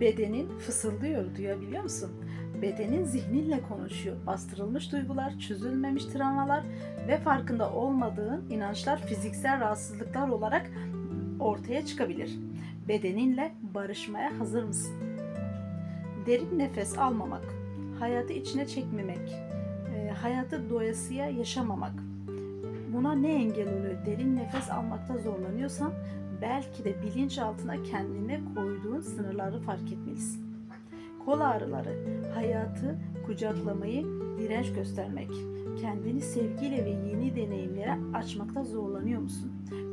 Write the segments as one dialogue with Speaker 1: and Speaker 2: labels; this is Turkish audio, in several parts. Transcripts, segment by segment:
Speaker 1: Bedenin fısıldıyor, duyabiliyor musun? Bedenin zihninle konuşuyor. Bastırılmış duygular, çözülmemiş travmalar ve farkında olmadığın inançlar fiziksel rahatsızlıklar olarak ortaya çıkabilir. Bedeninle barışmaya hazır mısın? Derin nefes almamak, hayatı içine çekmemek, e, hayatı doyasıya yaşamamak. Buna ne engel oluyor? Derin nefes almakta zorlanıyorsan belki de bilinçaltına kendine koyduğun sınırları fark etmelisin. Kol ağrıları, hayatı kucaklamayı direnç göstermek, kendini sevgiyle ve yeni deneyimlere açmakta zorlanıyor musun?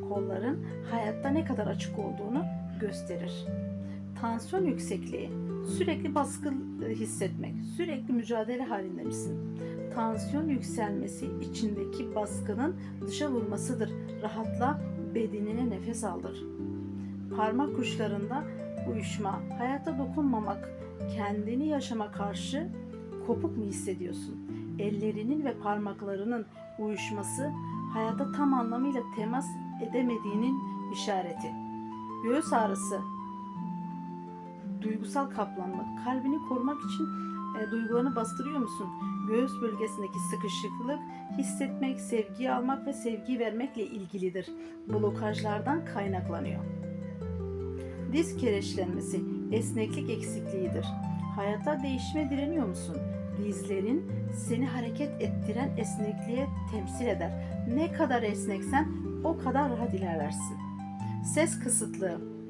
Speaker 1: Kolların hayatta ne kadar açık olduğunu gösterir. Tansiyon yüksekliği, sürekli baskı hissetmek, sürekli mücadele halinde misin? Tansiyon yükselmesi içindeki baskının dışa vurmasıdır. Rahatla, bedenine nefes aldır. Parmak uçlarında uyuşma, hayata dokunmamak, kendini yaşama karşı kopuk mu hissediyorsun? Ellerinin ve parmaklarının uyuşması hayata tam anlamıyla temas edemediğinin işareti. Göğüs ağrısı, duygusal kaplanma, kalbini korumak için e, duygularını bastırıyor musun? Göğüs bölgesindeki sıkışıklık hissetmek, sevgi almak ve sevgi vermekle ilgilidir. Blokajlardan kaynaklanıyor. Diz kereçlenmesi esneklik eksikliğidir. Hayata değişime direniyor musun? Dizlerin seni hareket ettiren esnekliğe temsil eder. Ne kadar esneksen o kadar rahat ilerlersin. Ses kısıtlığı.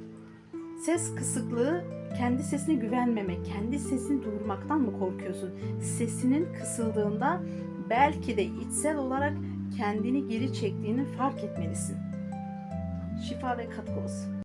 Speaker 1: Ses kısıklığı kendi sesine güvenmemek, kendi sesini duyurmaktan mı korkuyorsun? Sesinin kısıldığında belki de içsel olarak kendini geri çektiğini fark etmelisin. Şifa ve katkı olsun.